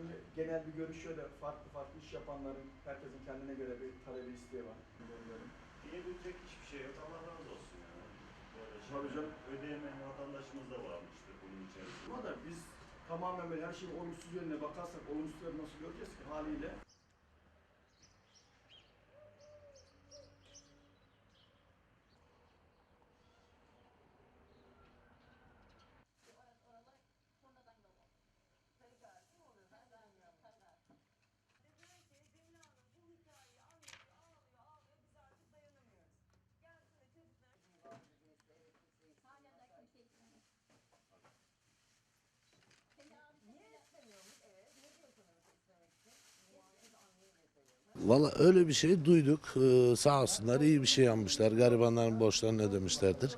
Çünkü genel bir görüş şöyle farklı farklı iş yapanların herkesin kendine göre bir talebi isteği var. Diyebilecek hiçbir şey yok. Allah razı olsun yani. Böyle şey. Tabii canım. Ödeyemeyen vatandaşımız da varmıştır bunun içerisinde. Ama da biz tamamen böyle her şeyin olumsuz yönüne bakarsak olumsuzları nasıl göreceğiz ki haliyle? Valla öyle bir şey duyduk. Ee, sağ olsunlar iyi bir şey yapmışlar. Garibanların borçlarını ödemişlerdir.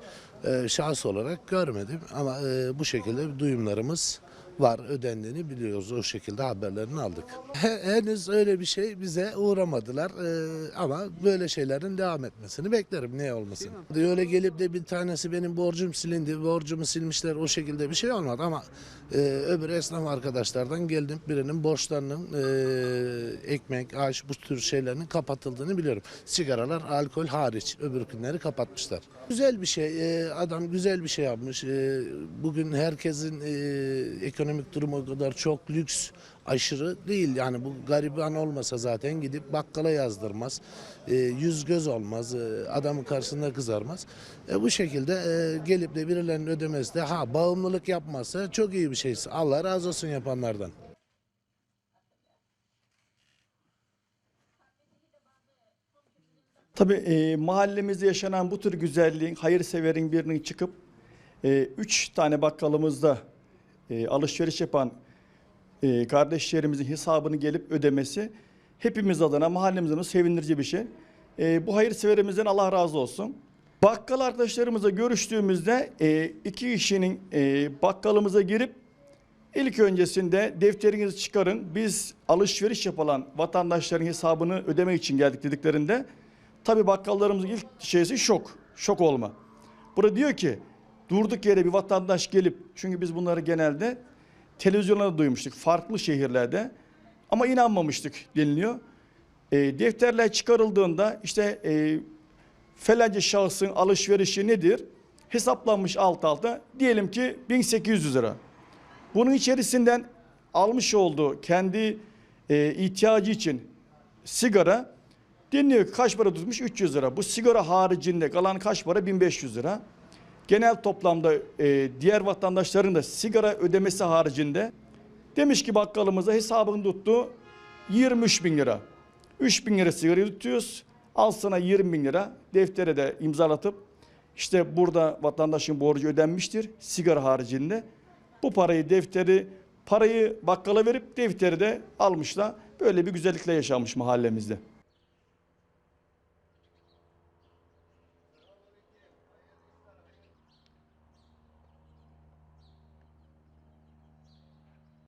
Ee, şahs olarak görmedim ama e, bu şekilde duyumlarımız var. Ödendiğini biliyoruz. O şekilde haberlerini aldık. He- henüz öyle bir şey bize uğramadılar. Ee, ama böyle şeylerin devam etmesini beklerim. Ne olmasın. Öyle gelip de bir tanesi benim borcum silindi, borcumu silmişler o şekilde bir şey olmadı ama e, öbür esnaf arkadaşlardan geldim birinin borçlarının e, ekmek, aş bu tür şeylerin kapatıldığını biliyorum. Sigaralar, alkol hariç öbür günleri kapatmışlar. Güzel bir şey. e, adam güzel bir şey yapmış. E, bugün herkesin e, ekonomik durumu o kadar çok lüks aşırı değil. Yani bu gariban olmasa zaten gidip bakkala yazdırmaz. E, yüz göz olmaz. E, adamın karşısında kızarmaz. E, bu şekilde e, gelip de birilerinin ödemesi de ha bağımlılık yapmazsa çok iyi bir şey. Allah razı olsun yapanlardan. Tabii e, mahallemizde yaşanan bu tür güzelliğin, hayırseverin birinin çıkıp e, üç tane bakkalımızda e, alışveriş yapan e, kardeşlerimizin hesabını gelip ödemesi hepimiz adına mahallemiz adına sevindirici bir şey. E, bu hayırseverimizden Allah razı olsun. Bakkal arkadaşlarımızla görüştüğümüzde e, iki kişinin e, bakkalımıza girip İlk öncesinde defterinizi çıkarın. Biz alışveriş yapılan vatandaşların hesabını ödemek için geldik dediklerinde tabii bakkallarımızın ilk şeysi şok. Şok olma. Burada diyor ki durduk yere bir vatandaş gelip çünkü biz bunları genelde televizyonlarda duymuştuk farklı şehirlerde ama inanmamıştık deniliyor. E, defterler çıkarıldığında işte e, falanca şahsın alışverişi nedir? Hesaplanmış alt alta diyelim ki 1800 lira. Bunun içerisinden almış olduğu kendi e, ihtiyacı için sigara dinliyor ki kaç para tutmuş? 300 lira. Bu sigara haricinde kalan kaç para? 1500 lira. Genel toplamda e, diğer vatandaşların da sigara ödemesi haricinde demiş ki bakkalımıza hesabını tuttu 23 bin lira. 3 bin lira sigara tutuyoruz. Al sana 20 bin lira deftere de imzalatıp işte burada vatandaşın borcu ödenmiştir sigara haricinde. Bu parayı defteri parayı bakkala verip defteri de almışlar. Böyle bir güzellikle yaşanmış mahallemizde.